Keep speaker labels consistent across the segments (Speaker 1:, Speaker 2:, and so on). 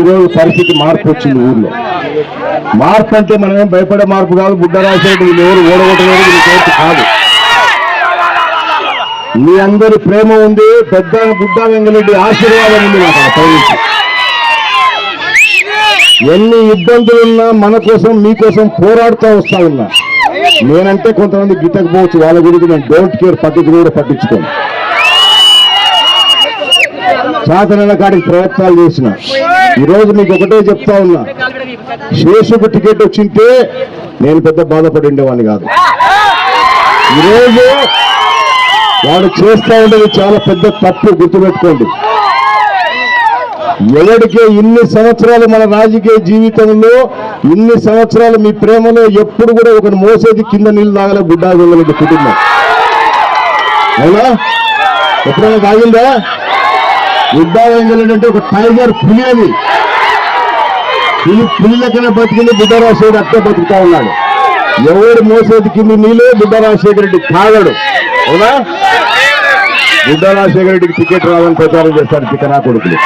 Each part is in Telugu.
Speaker 1: ఈరోజు పరిస్థితి మార్పు వచ్చింది ఊర్లో. మార్పు అంటే మనమేం భయపడే మార్పు కాదు. బుడ్డ రాసేది వీళ్ళు ఎవరు ఓడగొట్టలేదు వీళ్ళు చేతి కాదు. మీ అందరి ప్రేమ ఉంది. పెద్ద బుడ్డ వెంగరెడ్డి ఆశీర్వాదం ఉంది నాకు ఆ పై ఎన్ని ఇబ్బందులున్నా మన కోసం మీకోసం పోరాడుతూ వస్తా ఉన్నా. నేనంటే కొంతమంది గిట్టకపోవచ్చు వాళ్ళ గురించి నేను డోంట్ కేర్ పట్టించుకు కూడా పట్టించుకోను. చాతనైన కాడికి ప్రయత్నాలు చేసిన. ఈరోజు మీకు ఒకటే చెప్తా ఉన్నా. శేషుకు టికెట్ వచ్చింటే నేను పెద్ద బాధపడి ఉండేవాడిని కాదు. ఈరోజు వాడు చేస్తా ఉండేది చాలా పెద్ద తప్పు గుర్తుపెట్టుకోండి. ఎవరికే ఇన్ని సంవత్సరాలు మన రాజకీయ జీవితంలో ఇన్ని సంవత్సరాలు మీ ప్రేమలో ఎప్పుడు కూడా ఒకరు మోసేది కింద నీళ్ళు తాగలే గుడ్డా వెళ్ళలేదు కుటుంబం. అవునా? ఎప్పుడైనా తాగిందా? గుడ్డా వెంగళంటే ఒక టైగర్ పులి అది పులి పులి లెక్కనే బతికింది బుడ్డ రాజశేఖర్ అట్టే బతుకుతా ఉన్నాడు. ఎవడు మోసేది కింది నీళ్ళు బుడ్డ రాజశేఖర రెడ్డి తాగడు. అవునా? బుడ్డ రాజశేఖర రెడ్డికి టికెట్ రావాలని ప్రచారం చేస్తారు చికనా కొడుకులు.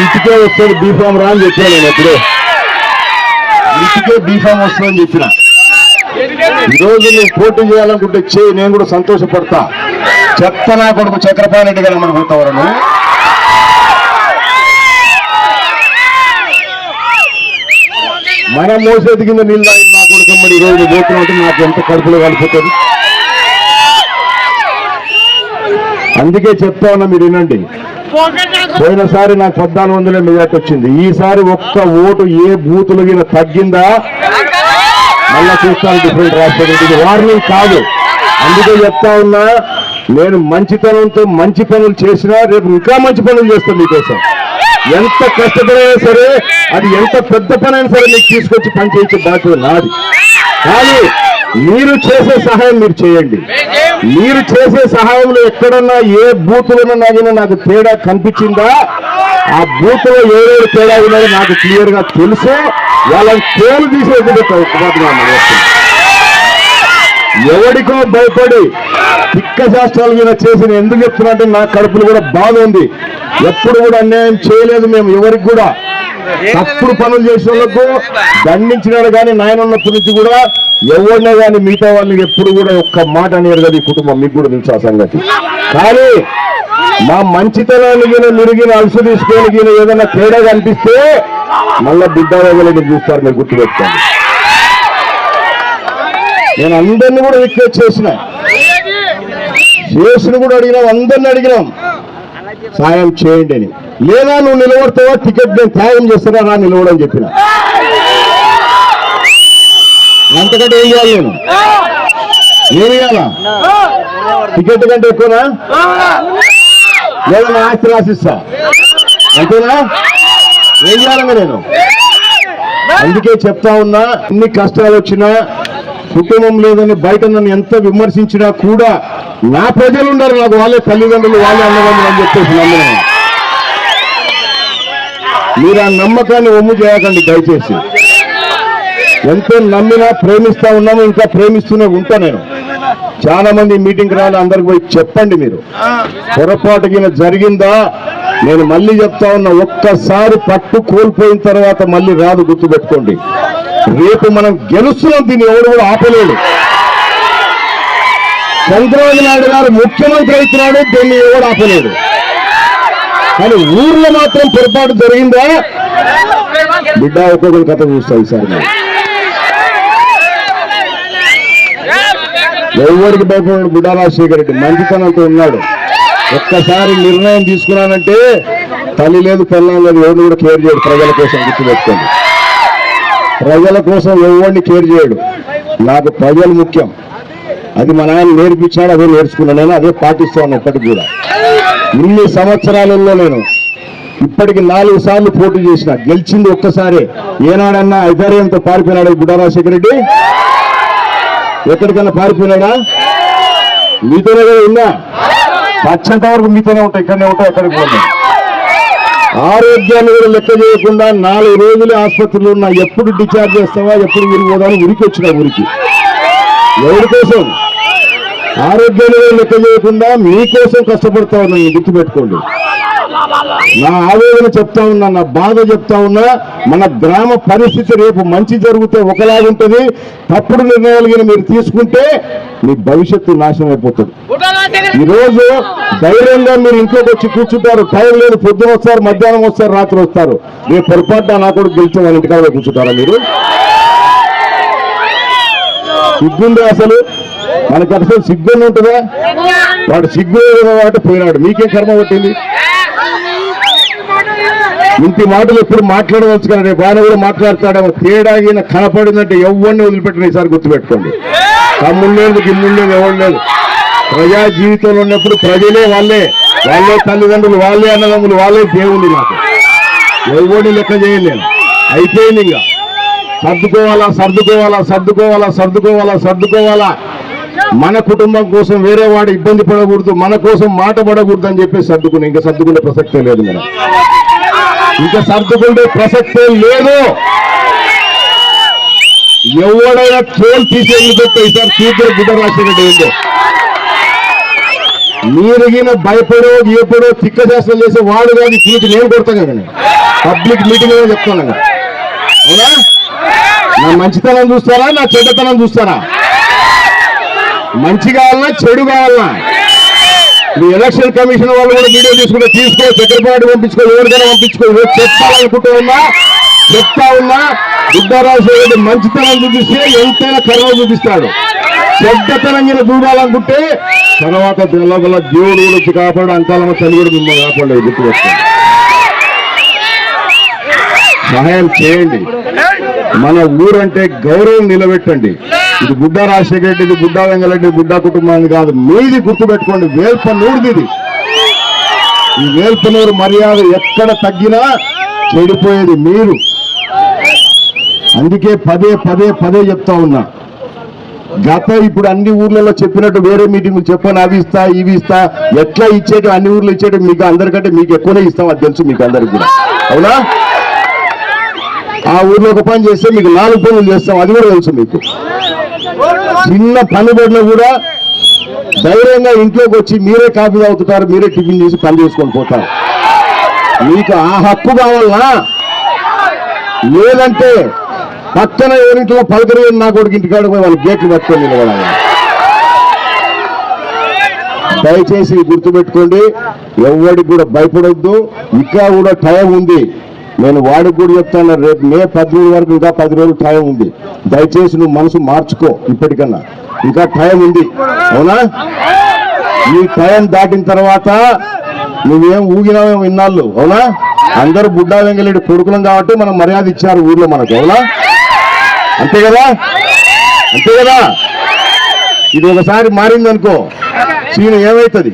Speaker 1: ఇంటికే వస్తుంది బీఫామ్ రా అని చెప్పిన నేను ఎప్పుడే. ఇంటికే బీఫామ్ వస్తుందని చెప్పిన. ఈరోజు నేను పోటీ చేయాలనుకుంటే చేయి నేను కూడా సంతోషపడతా. చెప్తా నా కొడుకు చక్రపాణి రెడ్డి గారు మనం మనం మోసేది కింద నీళ్ళు నా కొడుకు మరి ఈరోజు పోతున్నట్టు నాకు ఎంత కడుపులో కలిపోతుంది అందుకే చెప్తా ఉన్నా మీరు వినండి. పోయినసారి నాకు పద్నాలుగు వందల మెజార్టీ వచ్చింది. ఈసారి ఒక్క ఓటు ఏ బూతులు గిన తగ్గిందా? మళ్ళా చూస్తాను డిఫరెంట్ రాష్ట్రం ఇది వార్నింగ్ కాదు. అందుకే చెప్తా ఉన్నా నేను మంచితనంతో మంచి పనులు చేసినా రేపు ఇంకా మంచి పనులు చేస్తాను మీకోసం. ఎంత కష్టపడైనా సరే అది ఎంత పెద్ద పనైనా సరే మీకు తీసుకొచ్చి పనిచేయించే బాధ్యత నాది. కానీ మీరు చేసే సహాయం మీరు చేయండి. మీరు చేసే సహాయంలో ఎక్కడన్నా ఏ బూతులను నాగినా నాకు తేడా కనిపించిందా? ఆ బూత్లో ఏడేడు తేడా ఉన్నదో నాకు క్లియర్గా తెలుసు. వాళ్ళని తేలు తీసేది ఎవడికో భయపడి తిక్క శాస్త్రాలు మీద చేసిన ఎందుకు చెప్తున్నా అంటే నా కడుపులు కూడా బాధ ఉంది. ఎప్పుడు కూడా అన్యాయం చేయలేదు మేము ఎవరికి కూడా. తప్పుడు పనులు చేసిన వాళ్ళకు దండించినాడు కానీ నాయన ఉన్నప్పటి నుంచి కూడా ఎవరినే కానీ మిగతా వాళ్ళకి ఎప్పుడు కూడా ఒక్క మాట అనేరు కదా ఈ కుటుంబం. మీకు కూడా తెలుసు ఆ సంగతి. కానీ మా మంచితనాన్ని గిన మిరిగిన అలసు తీసుకొని గిన ఏదైనా తేడా కనిపిస్తే మళ్ళా బిడ్డ వదిలేని చూస్తారు మీరు గుర్తుపెట్టుకోండి. నేను అందరిని కూడా రిక్వెస్ట్ చేసిన. శేషుని కూడా అడిగినాం అందరిని అడిగినాం. సాయం చేయండి అని. లేదా నువ్వు నిలబడతావా? టికెట్ నేను త్యాగం చేస్తున్నా రా నిలవడని చెప్పిన. అంతకంటే ఏం చేయాలి నేను? ఏమి చేయాలా? టికెట్ కంటే ఎక్కువనా? లేదా నా ఆస్తి రాసిస్తా. అంతేనా? ఏం చేయాలన్నా నేను? అందుకే చెప్తా ఉన్నా ఎన్ని కష్టాలు వచ్చినా కుటుంబం లేదని బయట నన్ను ఎంత విమర్శించినా కూడా నా ప్రజలు ఉన్నారు నాకు వాళ్ళే తల్లిదండ్రులు వాళ్ళే అన్నదమ్ములు అని చెప్పేసి నమ్మిన. మీరు ఆ నమ్మకాన్ని ఒమ్ము చేయకండి దయచేసి. ఎంతో నమ్మినా ప్రేమిస్తా ఉన్నాము ఇంకా ప్రేమిస్తూనే ఉంటా నేను. చాలా మంది మీటింగ్ రాలి అందరికి పోయి చెప్పండి మీరు. పొరపాటుకిన జరిగిందా? నేను మళ్ళీ చెప్తా ఉన్నా ఒక్కసారి పట్టు కోల్పోయిన తర్వాత మళ్ళీ రాదు గుర్తుపెట్టుకోండి. రేపు మనం గెలుస్తున్నాం దీన్ని ఎవరు కూడా ఆపలేడు చంద్రబాబు నాయుడు గారు ముఖ్యమంత్రి అవుతున్నాడు దీన్ని ఎవరు ఆపలేడు కానీ ఊర్లో మాత్రం పొరపాటు జరిగిందా? బిడ్డ ఒక్కొక్కరి కథ చూస్తాయి సార్ ఎవరికి భయపడాడు బుడ్డా రాజశేఖర రెడ్డి? మంచితనంతో ఉన్నాడు. ఒక్కసారి నిర్ణయం తీసుకున్నానంటే తల్లి లేదు పిల్లలు లేదు ఎవరు కూడా కేర్ చేయడు ప్రజల కోసం గుర్తుపెట్టుకోండి. ప్రజల కోసం ఎవరిని కేర్ చేయడు. నాకు ప్రజలు ముఖ్యం. అది మా నాయన నేర్పించాడు అదే నేర్చుకున్నాను. నేను అదే పాటిస్తాను ఇప్పటికి కూడా. ఇన్ని సంవత్సరాలలో నేను ఇప్పటికి నాలుగు సార్లు పోటీ చేసిన గెలిచింది ఒక్కసారే. ఏనాడన్నా ఐదార్యంతో పారిపోయినాడు బుడ్డా రాజశేఖర రెడ్డి ఎక్కడికైనా పారిపోయినాడా? మీతోనే ఉందా ఉన్నా. పచ్చంత వరకు మీతోనే ఉంటాయి ఇక్కడనే ఉంటాయి ఎక్కడికి పోతాయి ఆరోగ్యాన్ని కూడా లెక్క చేయకుండా నాలుగు రోజులు ఆసుపత్రిలో ఉన్నా ఎప్పుడు డిశ్చార్జ్ చేస్తావా ఎప్పుడు ఊరికి పోదామని ఉరికి వచ్చిన ఊరికి. ఎవరి కోసం? ఆరోగ్యాన్ని లెక్క చేయకుండా మీకోసం కష్టపడతా ఉన్నాను గుర్తుపెట్టుకోండి నా ఆవేదన చెప్తా ఉన్నా నా బాధ చెప్తా ఉన్నా మన గ్రామ పరిస్థితి రేపు మంచి జరిగితే ఒకలాగుంటుంది తప్పుడు నిర్ణయాలు కానీ మీరు తీసుకుంటే మీ భవిష్యత్తు నాశనం అయిపోతుంది. ఈరోజు ధైర్యంగా మీరు ఇంట్లోకి వచ్చి కూర్చుంటారు. టైం లేదు పొద్దున వస్తారు మధ్యాహ్నం వస్తారు రాత్రి వస్తారు. రేపు పొరపాటున నా కూడా గెలిచి వాళ్ళ ఇంటికాడ కూర్చుంటారా మీరు? సిగ్గుండే అసలు? మనకి అసలు సిగ్గుని ఉంటుందా వాడు సిగ్గు కాబట్టి పోయినాడు. మీకే కర్మ పట్టింది. ఇంటి మాటలు ఎప్పుడు మాట్లాడవచ్చు కానీ రేపు ఆయన కూడా మాట్లాడతాడేమో తేడా ఈయన కనపడిందంటే ఎవరిని వదిలిపెట్టిన ఈసారి గుర్తుపెట్టుకోండి. తమ్ముడు లేదు గిమ్ముళ్ళు లేదు ఎవరు లేదు. ప్రజా జీవితంలో ఉన్నప్పుడు ప్రజలే వాళ్ళే. వాళ్ళే తల్లిదండ్రులు వాళ్ళే అన్నదమ్ములు వాళ్ళే దేవుళ్ళు నాకు. ఎవరిని లెక్క చేయలేను. అయిపోయింది ఇంకా. సర్దుకోవాలా సర్దుకోవాలా సర్దుకోవాలా సర్దుకోవాలా సర్దుకోవాలా. మన కుటుంబం కోసం వేరే వాడు ఇబ్బంది పడకూడదు మన కోసం మాట పడకూడదు అని చెప్పి సర్దుకుని ఇంకా సర్దుకునే ప్రసక్తే లేదు మేడం. ఇంకా సర్దుకుంటే ప్రసక్తే లేదు. ఎవడైనా ట్రోల్ తీసేది పెట్టి ఈసారి తీర్థ గుడ్డ రాసినట్టు ఏంటో మీరుగిన భయపడో ఎప్పుడో తిక్క శాస్త్రం చేసే వాడు కాదు తీర్చి నేను కొడతాను కదా. పబ్లిక్ మీటింగ్లో చెప్తాను కదా. అవునా? నా మంచితనం చూస్తారా నా చెడ్డతనం చూస్తారా మంచి కావాలన్నా చెడు కావాలన్నా. మీ ఎలక్షన్ కమిషన్ వాళ్ళు కూడా వీడియో తీసుకుంటే తీసుకో సెక్రటరీ పంపించుకో ఎవరికైనా పంపించుకో ఎవరు ఉన్నా చెప్తా ఉన్నా బుద్ధారాజు మంచితనం చూపిస్తే ఎంతైనా కర్మ చూపిస్తాడు. చెడ్డతనం మీద చూడాలనుకుంటే తర్వాత లోపల దేవుడు కూడా వచ్చి కాపాడు అంకాలమ్మ తల్లి కూడా మిమ్మల్ని కాపాడు గుర్తుపెట్టుకోండి సహాయం చేయండి. మన ఊరంటే గౌరవం నిలబెట్టండి. ఇది గుడ్డ రాజశేఖర రెడ్డి ఇది గుడ్డ వెంగళరెడ్డి గుడ్డ కుటుంబాన్ని కాదు మీది గుర్తుపెట్టుకోండి వేల్పనూరుది ఇది. ఈ వేల్పనూరు మర్యాద ఎక్కడ తగ్గినా చెడిపోయేది మీరు. అందుకే పదే పదే పదే చెప్తా ఉన్నా. గత ఇప్పుడు అన్ని ఊర్లలో చెప్పినట్టు వేరే మీటింగ్ చెప్పాను అవి ఇస్తా ఇవి ఇస్తా. ఎట్లా ఇచ్చేటి అన్ని ఊర్లు ఇచ్చేటి మీకు అందరికంటే మీకు ఎక్కువనే ఇస్తాం అది తెలుసు మీకు అందరికి కూడా. అవునా? ఆ ఊర్లో ఒక పని చేస్తే మీకు నాలుగు పనులు చేస్తాం. అది కూడా తెలుసు మీకు. చిన్న పని పడినా కూడా ధైర్యంగా ఇంట్లోకి వచ్చి మీరే కాఫీ తాగుతుంటారు మీరే టిఫిన్ చేసి పని చేసుకొని పోతారు. మీకు ఆ హక్కు కావాలనా? లేదంటే పక్కన ఎవరింట్లో పలకరి నా కొడుకు ఇంటికాడ పోయి వాళ్ళ గేట్లు పట్టుకొని నిలబడాలి. దయచేసి గుర్తుపెట్టుకోండి ఎవరికి కూడా భయపడొద్దు. ఇంకా కూడా టైం ఉంది. నేను వాడికి కూడా చెప్తాను రేపు మే పద్దెనిమిది వరకు ఇంకా పది రోజులు టైం ఉంది. దయచేసి నువ్వు మనసు మార్చుకో ఇప్పటికన్నా. ఇంకా టైం ఉంది. అవునా? ఈ టైం దాటిన తర్వాత నువ్వేం ఊగినావేమో ఇన్నాళ్ళు అవునా? అందరూ బుడ్డా వెంగళరెడ్డి కొడుకులం కాబట్టి మనం మర్యాద ఇచ్చారు ఊర్లో మనకు అవునా? అంతే కదా? అంతే కదా? ఇది ఒకసారి మారిందనుకో. సీన్ ఏమవుతుంది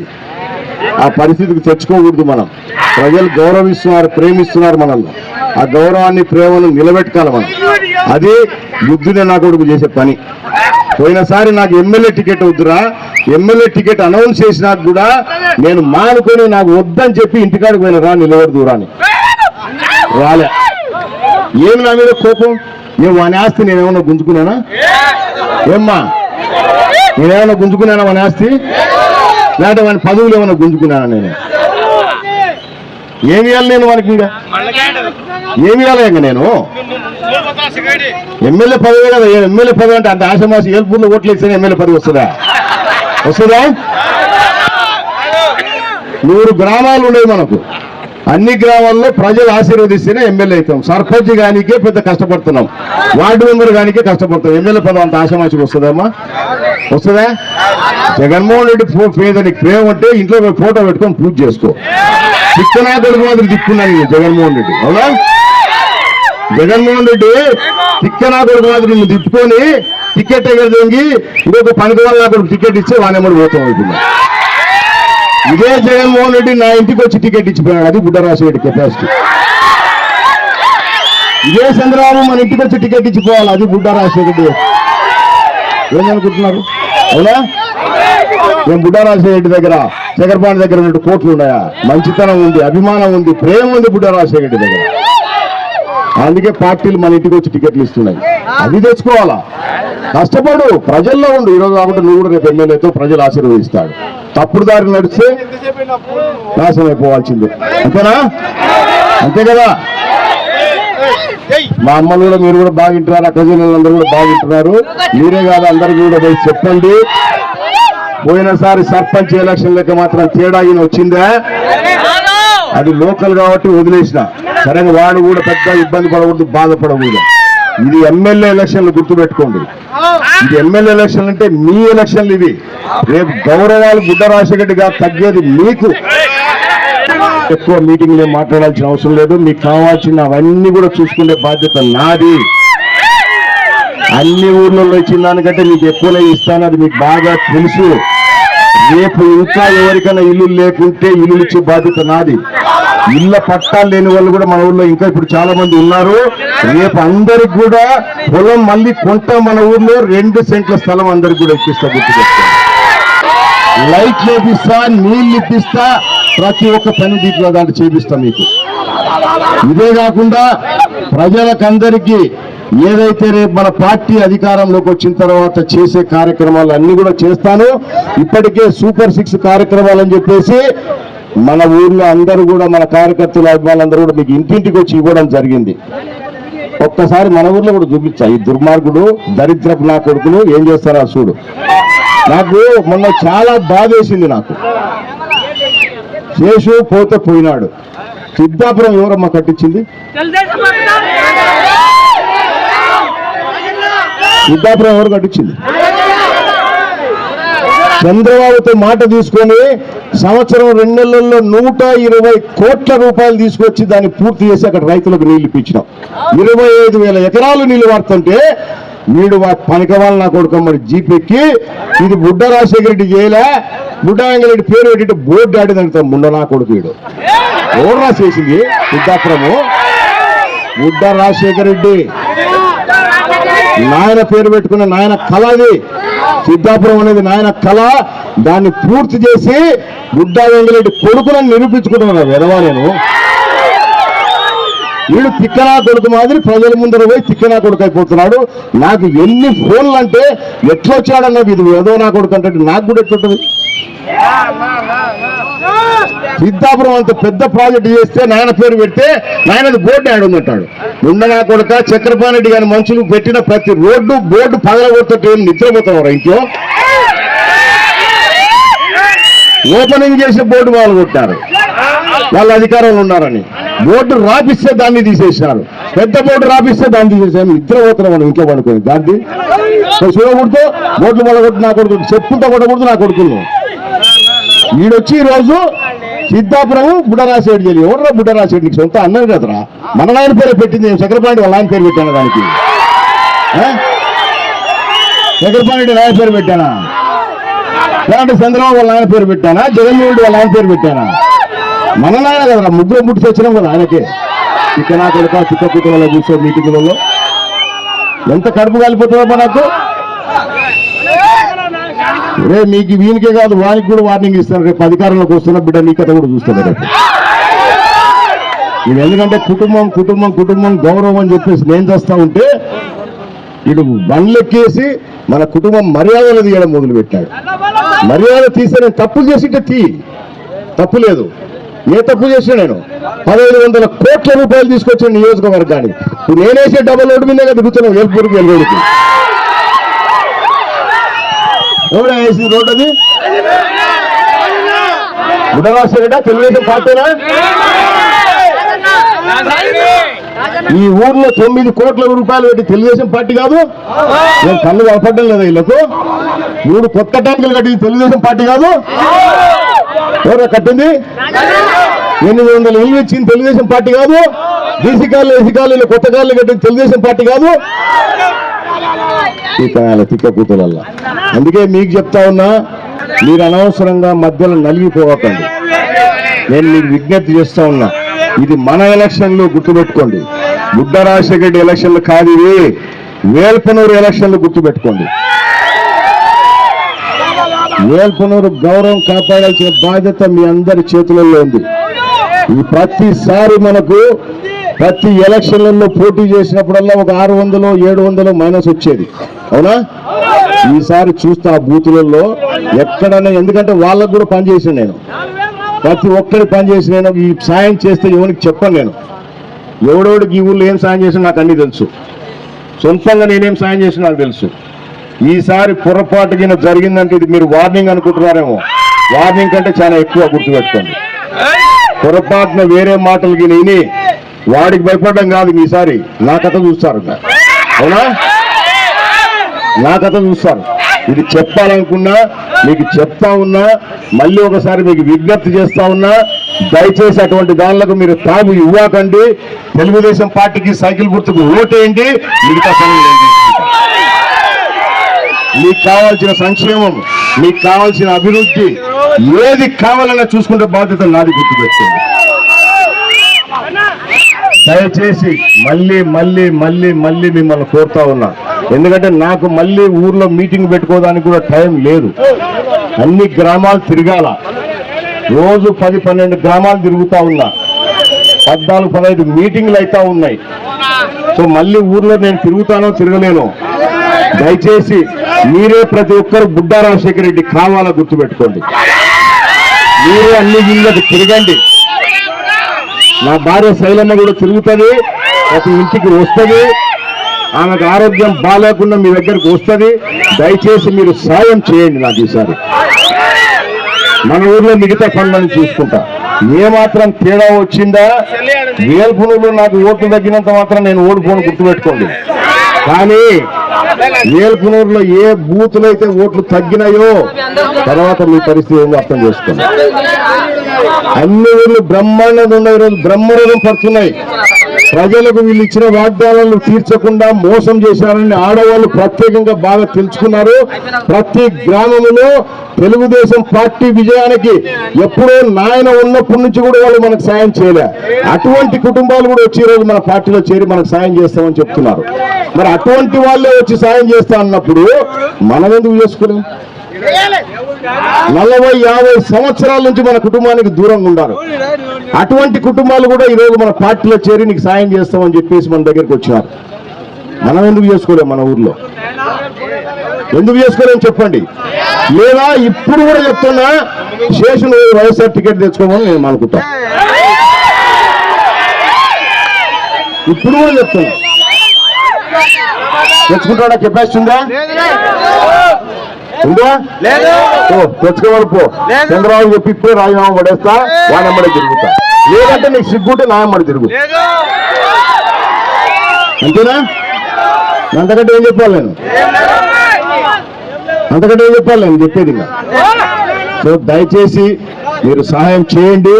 Speaker 1: ఆ పరిస్థితికి తెచ్చుకోకూడదు మనం. ప్రజలు గౌరవిస్తున్నారు ప్రేమిస్తున్నారు మనల్ని. ఆ గౌరవాన్ని ప్రేమను నిలబెట్టుకోవాలి మనం. అది బుద్ధునే నా కొడుకు చేసే పని. పోయినసారి నాకు ఎమ్మెల్యే టికెట్ వద్దురా. ఎమ్మెల్యే టికెట్ అనౌన్స్ చేసినాక కూడా నేను మానుకొని నాకు వద్దని చెప్పి ఇంటికాడికి పోయిన రా నిలబడి దూరాన్ని రాలే. ఏమి నా మీద కోపం? నేను వాని ఆస్తి నేనేమన్నా గుంజుకున్నానా? ఏమ్మా? నేనేమన్నా గుంజుకున్నానా వాని ఆస్తి? లేకపోతే వాని పదవులు ఏమైనా గుంజుకున్నానా నేను? ఏమి ఇవ్వాలి నేను వానికి ఇంకా? ఏమి ఇవ్వాలి ఇంకా నేను? ఎమ్మెల్యే పదవి కదా ఎమ్మెల్యే పదవి అంటే అంత ఆశమాసి ఏల్పూర్లో ఓట్లు ఇస్తే ఎమ్మెల్యే పదవి వస్తుందా? వస్తుందా? నూరు గ్రామాలు ఉండేవి మనకు. అన్ని గ్రామాల్లో ప్రజలు ఆశీర్వదిస్తేనే ఎమ్మెల్యే అవుతాం. సర్పంచ్ గానికే పెద్ద కష్టపడుతున్నాం. వార్డు మెంబర్ గానికే కష్టపడతాం ఎమ్మెల్యే పదం అంత ఆశమాసికి వస్తుందమ్మా? వస్తుందా? జగన్మోహన్ రెడ్డి ఫో- మీద నీకు ప్రేమ అంటే ఇంట్లో ఫోటో పెట్టుకొని పూజ చేసుకో. తిక్కనాథుడికి మాదిరి తిప్పున్నాను నేను జగన్మోహన్ రెడ్డి. అవునా? జగన్మోహన్ రెడ్డి తిక్కనాథుడికి మాదిరి నువ్వు తిప్పుకొని టికెట్ ఎగరదొంగి ఇంకొక పనికి వాళ్ళ టికెట్ ఇచ్చి వానెమ్మడి పోతాం అవుతుంది ఇదే జగన్మోహన్ రెడ్డి నా ఇంటికి వచ్చి టికెట్ ఇచ్చిపోయాడు. అది బుడ్డరాశిరెడ్డి కెపాసిటీ ఇదే చంద్రబాబు మన ఇంటికి వచ్చి టికెట్ ఇచ్చిపోవాలి. అది బుడ్డరాశి ఏమనుకుంటున్నారు అవునా? మేము బుడ్డరాశి దగ్గర చక్రపాణి దగ్గర ఉన్నట్టు కోట్లు ఉన్నాయా? మంచితనం ఉంది అభిమానం ఉంది ప్రేమ ఉంది బుడ్డరాశి దగ్గర. అందుకే పార్టీలు మన ఇంటికి వచ్చి టికెట్లు ఇస్తున్నాయి. అది తెచ్చుకోవాలా? కష్టపడు ప్రజల్లో ఉండు. ఈరోజు కాబట్టి నువ్వు కూడా రేపు ఎమ్మెల్యేతో ప్రజలు ఆశీర్వదిస్తాడు. తప్పుడు దారి నడిస్తే నాశనం అయిపోవాల్సిందే అంతేనా? అంతే కదా? మా అమ్మలు కూడా మీరు కూడా బాగా వింటున్నారు అక్క అందరూ కూడా బాగా వింటున్నారు మీరే కాదు అందరికీ కూడా పోయి చెప్పండి. పోయినసారి సర్పంచ్ ఎలక్షన్ లెక్క మాత్రం తేడా ఈయన వచ్చిందా? అది లోకల్ కాబట్టి వదిలేసిన. సరే వాడు కూడా పెద్ద ఇబ్బంది పడకూడదు బాధపడకూడదు. ఇది ఎమ్మెల్యే ఎలక్షన్లు గుర్తుపెట్టుకోండి. ఇది ఎమ్మెల్యే ఎలక్షన్ అంటే మీ ఎలక్షన్లు ఇవి. రేపు గౌరవాలు బుడ్డ రాజశేఖర్ గారు తగ్గేది మీకు. ఎక్కువ మీటింగ్ మాట్లాడాల్సిన అవసరం లేదు. మీకు కావాల్సిన అవన్నీ కూడా చూసుకునే బాధ్యత నాది. అన్ని ఊర్లలో ఇచ్చిన దానికంటే మీకు ఎక్కువనే ఇస్తాను. అది మీకు బాగా తెలుసు. రేపు ఇంకా ఎవరికైనా ఇల్లు లేకుంటే ఇల్లు ఇచ్చే బాధ్యత నాది. ఇళ్ళ పట్టాలు లేని వాళ్ళు కూడా మన ఊర్లో ఇంకా ఇప్పుడు చాలా మంది ఉన్నారు. రేపు అందరికి కూడా పొలం మళ్ళీ కొంట మన ఊర్లో రెండు సెంట్ల స్థలం అందరికి కూడా ఇప్పిస్తా గుర్తుపెట్టా లైట్ లేపిస్తా నీళ్ళు ఇప్పిస్తా ప్రతి ఒక్క పని దీంట్లో దాంట్లో చేపిస్తా మీకు. ఇదే కాకుండా ప్రజలకందరికీ ఏదైతే రేపు మన పార్టీ అధికారంలోకి వచ్చిన తర్వాత చేసే కార్యక్రమాలు అన్ని కూడా చేస్తాను. ఇప్పటికే సూపర్ సిక్స్ కార్యక్రమాలు అని చెప్పేసి మన ఊర్లో అందరూ కూడా మన కార్యకర్తలు అభిమానులందరూ కూడా మీకు ఇంటింటికి వచ్చి ఇవ్వడం జరిగింది. ఒక్కసారి మన ఊర్లో కూడా చూపించా. ఈ దుర్మార్గుడు దరిద్రపు నా కొడుకులు ఏం చేస్తారా చూడు. నాకు మొన్న చాలా బాధ వేసింది నాకు. శేషు పోతే పోయినాడు. సిద్ధాపురం ఎవరమ్మా కట్టించింది?
Speaker 2: తెలుగుదేశం
Speaker 1: ఎవరు కట్టించింది? చంద్రబాబుతో మాట తీసుకొని సంవత్సరం రెండు నెలల్లో నూట ఇరవై కోట్ల రూపాయలు తీసుకొచ్చి దాన్ని పూర్తి చేసి అక్కడ రైతులకు నీళ్ళు ఇప్పించినాం. ఇరవై ఐదు వేల ఎకరాలు నీళ్ళు వాడుతుంటే వీడు పనికవాళ్ళు నా కొడుకు మరి జీపెక్కి ఇది బుడ్డ రాజశేఖర రెడ్డి చేయలే బుడ్డ వెంకరెడ్డి పేరు పెట్టి బోర్డు ఆడిందంట ముండ నా కొడుకు వీడు. ఎవరు చేసింది సిద్ధాపురము బుడ్డ రాజశేఖర రెడ్డి నాయన పేరు పెట్టుకున్న నాయన కళ అది. సిద్ధాపురం అనేది నాయన కళ. దాన్ని పూర్తి చేసి గుడ్డా వెంగిరెడ్డి కొడుకునని నిరూపించుకుంటున్నాడు విధవా నేను వీడు తిక్కనా కొడుకు మాదిరి ప్రజల ముందర పోయి తిక్కనా కొడుకు అయిపోతున్నాడు. నాకు ఎన్ని ఫోన్లు అంటే ఎట్లా ఇది ఏదో నా కొడుకు అంటే నాకు కూడా ఎట్లుంటుంది? సిద్ధాపురం అంత పెద్ద ప్రాజెక్ట్ చేస్తే నాయన పేరు పెడితే నాయనది బోర్డు ఆడు ఉందంటాడు. ఉండనా కొడుక చక్రపాణి గారి మనుషులు పెట్టిన ప్రతి రోడ్డు బోర్డు పగలగొట్టే నిద్రపోతున్నారు ఇంట్లో? ఓపెనింగ్ చేసే బోర్డు వాళ్ళు కొట్టారు వాళ్ళ అధికారంలో ఉన్నారని. బోర్డు రాపిస్తే దాన్ని తీసేసినారు పెద్ద బోర్డు రాపిస్తే దాన్ని తీసేసాను నిద్రపోతున్నాం మనం ఇంట్లో పడుకొని? దాన్ని? చూడకూడదు. బోర్డులు పడకూడదు నా కొడుకు చెప్పుంటా కొట్టకూడదు నా కొడుకును. ఈడొచ్చి ఈ రోజు సిద్ధాపురం బుడ్డరాశేడు చెల్లి ఎవడరా బుడ్డరాశేడు సొంత అన్నది కదరా? మన నాయన పేరు పెట్టింది చక్రపాణి వాళ్ళ ఆయన పేరు పెట్టాను దానికి? చక్రపాణి నాయన పేరు పెట్టానా? లేదంటే చంద్రబాబు వాళ్ళ నాయన పేరు పెట్టానా? జగన్మోహన్ రెడ్డి వాళ్ళ ఆయన పేరు పెట్టానా? మన నాయన కదరా? ముగ్గురు ముట్టి తెచ్చినాం కదా ఆయనకే. ఇక నా కొడుక చిక్క కుక్కలలో చూసే మీటింగులలో. ఎంత కడుపు కాలిపోతుందో మనకు రే మీకు వీనికే కాదు వానికి కూడా వార్నింగ్ ఇస్తారు రేపు అధికారంలోకి వస్తున్న బిడ్డ నీ కథ కూడా చూస్తాను రేపు. ఇది ఎందుకంటే కుటుంబం కుటుంబం కుటుంబం గౌరవం అని చెప్పేసి నేను చేస్తా ఉంటే ఇటు బండ్లెక్కేసి మన కుటుంబం మర్యాదలు తీయడం మొదలుపెట్టాడు. మర్యాద తీస్తే నేను తప్పు చేసింటే తీ. తప్పు లేదు. ఏ తప్పు చేసినా నేను పదహైదు వందల కోట్ల రూపాయలు తీసుకొచ్చిన నియోజకవర్గానికి. నేనేసే డబల్ రోడ్డు మీదే కదా దిగుతున్నావు ఎల్పూరికి వెళ్ళేడికి ఎవరా వేసింది రోడ్డు అది? బుధవాసరెడ్డా తెలుగుదేశం పార్టీనా? ఈ ఊర్లో తొమ్మిది కోట్ల రూపాయలు పెట్టి తెలుగుదేశం పార్టీ కాదు. నేను కళ్ళు కనపడడం లేదా వీళ్ళకు మూడు కొత్త ట్యాంకులు కట్టింది తెలుగుదేశం పార్టీ కాదు. ఎవరో కట్టింది? ఎనిమిది వందల ఇల్లు ఇచ్చింది తెలుగుదేశం పార్టీ కాదు. బీసీ కాళ్ళు ఎస్సీ కాళ్ళు కొత్త కాళ్ళు కట్టింది తెలుగుదేశం పార్టీ కాదు. సీతాయాల తిక్క అందుకే మీకు చెప్తా ఉన్నా మీరు అనవసరంగా మధ్యలో నలిగిపోవకండి నేను మీకు విజ్ఞప్తి చేస్తా ఉన్నా ఇది మన ఎలక్షన్లు గుర్తుపెట్టుకోండి. బుడ్డ రాజశేఖర రెడ్డి ఎలక్షన్లు కాదు ఇవి. వేల్పనూరు ఎలక్షన్లు గుర్తుపెట్టుకోండి. వేల్పనూరు గౌరవం కాపాడాల్సిన బాధ్యత మీ అందరి చేతులలో ఉంది. ఈ ప్రతిసారి మనకు ప్రతి ఎలక్షన్లలో పోటీ చేసినప్పుడల్లా ఒక ఆరు వందలు ఏడు వందలు మైనస్ వచ్చేది. అవునా? ఈసారి చూస్తా ఆ బూతులలో ఎక్కడన్నా ఎందుకంటే వాళ్ళకు కూడా పనిచేసాను నేను. ప్రతి ఒక్కరి పని చేసి నేను ఈ సాయం చేస్తే ఎవరికి చెప్పను నేను. ఎవడోడికి ఈ ఊళ్ళో ఏం సాయం చేసినా నాకు అన్ని తెలుసు. సొంతంగా నేనేం సాయం చేసినా నాకు తెలుసు. ఈసారి పొరపాటు కింద జరిగిందంటే ఇది మీరు వార్నింగ్ అనుకుంటున్నారేమో. వార్నింగ్ కంటే చాలా ఎక్కువ గుర్తుపెట్టుకోండి. పొరపాటున వేరే మాటలు గిని విని వాడికి భయపడడం కాదు ఈసారి నా కథ చూస్తారు అవునా? నా కథ చూస్తారు. ఇది చెప్పాలనుకున్నా మీకు చెప్తా ఉన్నా మళ్ళీ ఒకసారి మీకు విజ్ఞప్తి చేస్తా ఉన్నా దయచేసి అటువంటి దానిలకు మీరు తాగు ఇవ్వకండి. తెలుగుదేశం పార్టీకి సైకిల్ గుర్తుకు ఓటేయండి. మిగతా పనులు మీకు కావాల్సిన సంక్షేమం మీకు కావాల్సిన అభివృద్ధి ఏది కావాలన్నా చూసుకుంటే బాధ్యత నాది గుర్తుపెట్టుకోండి. దయచేసి మళ్ళీ మళ్ళీ మళ్ళీ మళ్ళీ మిమ్మల్ని కోరుతా ఉన్నా. ఎందుకంటే నాకు మళ్ళీ ఊర్లో మీటింగ్ పెట్టుకోవడానికి కూడా టైం లేదు. అన్ని గ్రామాలు తిరగాల. రోజు పది పన్నెండు గ్రామాలు తిరుగుతా ఉన్నా. పద్నాలుగు పదహైదు మీటింగ్లు అయితే ఉన్నాయి. సో మళ్ళీ ఊర్లో నేను తిరుగుతానో తిరగలేను దయచేసి మీరే ప్రతి ఒక్కరు బుడ్డా రాజశేఖర రెడ్డి కావాలా గుర్తుపెట్టుకోండి. మీరే అన్ని ఇళ్ళకి తిరగండి. నా భార్య శైలమ్మ కూడా తిరుగుతుంది ప్రతి ఇంటికి వస్తుంది. ఆమెకు ఆరోగ్యం బాగాలేకుండా మీ దగ్గరకు వస్తుంది. దయచేసి మీరు సాయం చేయండి నాకు ఈసారి. మన ఊర్లో మిగతా పనులను చూసుకుంటా. ఏమాత్రం తేడా వచ్చిందా? వేల్పునులో నాకు ఓట్లు తగ్గినంత మాత్రం నేను ఓడిపోను గుర్తుపెట్టుకోండి. కానీ వేల్పునూరులో ఏ బూతులు అయితే ఓట్లు తగ్గినాయో తర్వాత మీ పరిస్థితి ఏందో అర్థం చేసుకోండి. అన్ని ఊళ్ళు బ్రహ్మాండంగా ఉన్నాయి ఈరోజు బ్రహ్మరథం పడుతున్నాయి. ప్రజలకు వీళ్ళు ఇచ్చిన వాగ్దానాలను తీర్చకుండా మోసం చేశారని ఆడవాళ్ళు ప్రత్యేకంగా బాగా తెలుసుకున్నారు. ప్రతి గ్రామంలో తెలుగుదేశం పార్టీ విజయానికి ఎప్పుడో నాయన ఉన్నప్పటి నుంచి కూడా వాళ్ళు మనకు సాయం చేయలే. అటువంటి కుటుంబాలు కూడా వచ్చి ఈరోజు మన పార్టీలో చేరి మనకు సాయం చేస్తామని చెప్తున్నారు. మరి అటువంటి వాళ్ళే వచ్చి సాయం చేస్తా అన్నప్పుడు మనం ఎందుకు చేసుకున్నాం నలభై యాభై సంవత్సరాల నుంచి మన కుటుంబానికి దూరంగా ఉన్నారు అటువంటి కుటుంబాలు కూడా ఈరోజు మన పార్టీలో చేరి నీకు సాయం చేస్తామని చెప్పేసి మన దగ్గరికి వచ్చినారు. మనం ఎందుకు చేసుకోలేం మన ఊర్లో? ఎందుకు చేసుకోలేం చెప్పండి? లేదా ఇప్పుడు కూడా చెప్తున్నా శేషు వైఎస్ఆర్ టికెట్ తెచ్చుకోమని నేను అనుకుంటా. ఇప్పుడు కూడా చెప్తున్నా. తెచ్చుకుంటాడా కెపాసిటీ ఉందా? తెచ్చుకోవాలి పో. చంద్రబాబు చెప్పి ఇప్పుడే రాజీనామా పడేస్తా వాడమ్మడి తిరుగుతా లేదంటే నీకు సిగ్గుంటే నా అమ్మడి తిరుగు అంతేనా? అంతకంటే ఏం చెప్పాలి నేను? అంతకంటే ఏం చెప్పాలి నేను? చెప్పేది సో దయచేసి మీరు సహాయం చేయండి.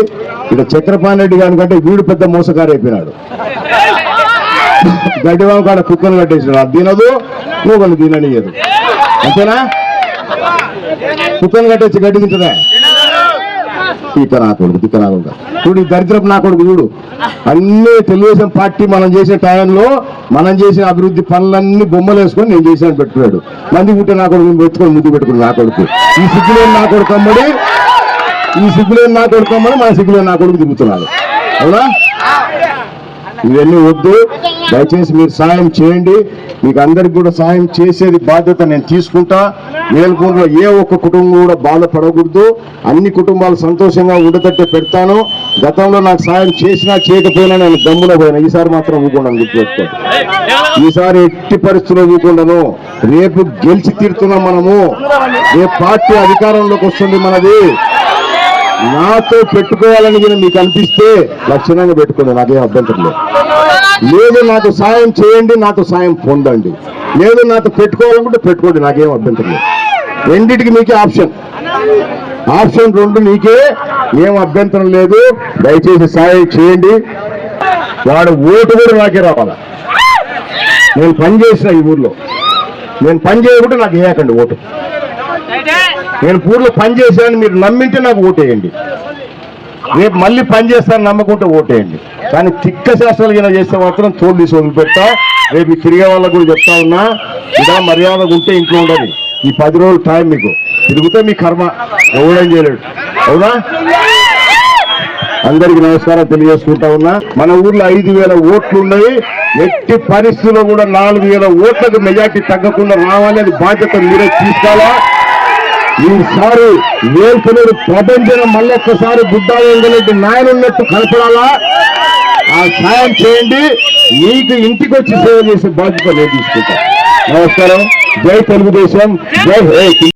Speaker 1: ఇక్కడ చక్రపాణి రెడ్డి గారి కంటే వీడు పెద్ద మోసగారు అయిపోయినాడు. గడ్డివాం కాడ కుక్కను కట్టేసినాడు. అది తినదు నువ్వు తిననియదు. అంతేనా? కుక్కను కట్టేసి గడ్డి తింటుందా? ఇక నా కొడుకు ఇక నా కొడుకు చూడు ఈ దరిద్రపు నా కొడుకు చూడు. అన్ని తెలుగుదేశం పార్టీ మనం చేసే టైంలో మనం చేసిన అభివృద్ధి పనులన్నీ బొమ్మలు వేసుకొని నేను చేసిన పెట్టుకున్నాడు. మంది పుట్టే నా కొడుకు పెట్టుకొని ముందు పెట్టుకుని నా కొడుకు. ఈ సిగ్గులేని నా కొడుకు అమ్మడి. ఈ సిగ్గులేని నా కొడుకు అమ్మడి మన సిగ్గులేని నా కొడుకు తిరుగుతున్నాడు. అవునా? ఇవన్నీ వద్దు. దయచేసి మీరు సాయం చేయండి. మీకు అందరికి కూడా సాయం చేసేది బాధ్యత నేను తీసుకుంటా. మేల్కూరులో ఏ ఒక్క కుటుంబం కూడా బాధపడకూడదు. అన్ని కుటుంబాలు సంతోషంగా ఉండేటట్టే పెడతాను. గతంలో నాకు సాయం చేసినా చేయకపోయినా నేను దమ్ములో పోయినా. ఈసారి మాత్రం ఊకుండాను గుర్తుపెట్టుకోండి ఈసారి ఎట్టి పరిస్థితుల్లో ఊకుండాను రేపు గెలిచి తీరుతున్నాం మనము. రేపు పార్టీ అధికారంలోకి వస్తుంది మనది. నాతో పెట్టుకోవాలని కూడా మీకు అనిపిస్తే లక్షణంగా పెట్టుకోండి నాకేం అభ్యంతరం లేదు. లేదు నాకు సాయం చేయండి నాతో సాయం పొందండి. లేదు నాతో పెట్టుకోవాలనుకుంటే పెట్టుకోండి నాకేం అభ్యంతరం లేదు. రెండింటికి మీకే ఆప్షన్. ఆప్షన్ రెండు నీకే ఏం అభ్యంతరం లేదు. దయచేసి సాయం చేయండి. వాడు ఓటు కూడా నాకే రావాలి? నేను పని చేసిన ఈ ఊర్లో. నేను పని చేయకుంటే నాకు వేయకండి ఓటు? నేను పూర్లో పని చేశానని మీరు నమ్మింటే నాకు ఓటేయండి. రేపు మళ్ళీ పని చేస్తాను నమ్మకుంటే ఓటేయండి. కానీ తిక్క శాస్త్రాలు ఏమైనా చేస్తే మాత్రం తోలు తీసి వదిలిపెట్టా రేపు తిరిగే వాళ్ళకు కూడా చెప్తా ఉన్నా. ఇలా మర్యాదగా ఉంటే ఇంట్లో ఉండదు ఈ పది రోజులు టైం మీకు. తిరిగితే మీ కర్మ. ఎవడేం చేయలేడు. అవునా? అందరికి నమస్కారం తెలియజేసుకుంటా ఉన్నా. మన ఊర్లో ఐదు వేల ఓట్లు ఉన్నాయి. ఎట్టి పరిస్థితుల్లో కూడా నాలుగు వేల ఓట్లకు మెజార్టీ తగ్గకుండా రావాలి అది బాధ్యత మీరే తీసుకోవాలా? ఈసారి వేల్పునూరు ప్రపంచం మళ్ళొక్కసారి బుడ్డా వెంగళరెడ్డి నాయనున్నట్టు కనపడాలా ఆ సాయం చేయండి. మీకు ఇంటికి వచ్చి సేవ చేసే బాధ్యత నేను తీసుకుంటాను నమస్కారం. జై తెలుగుదేశం. జై హే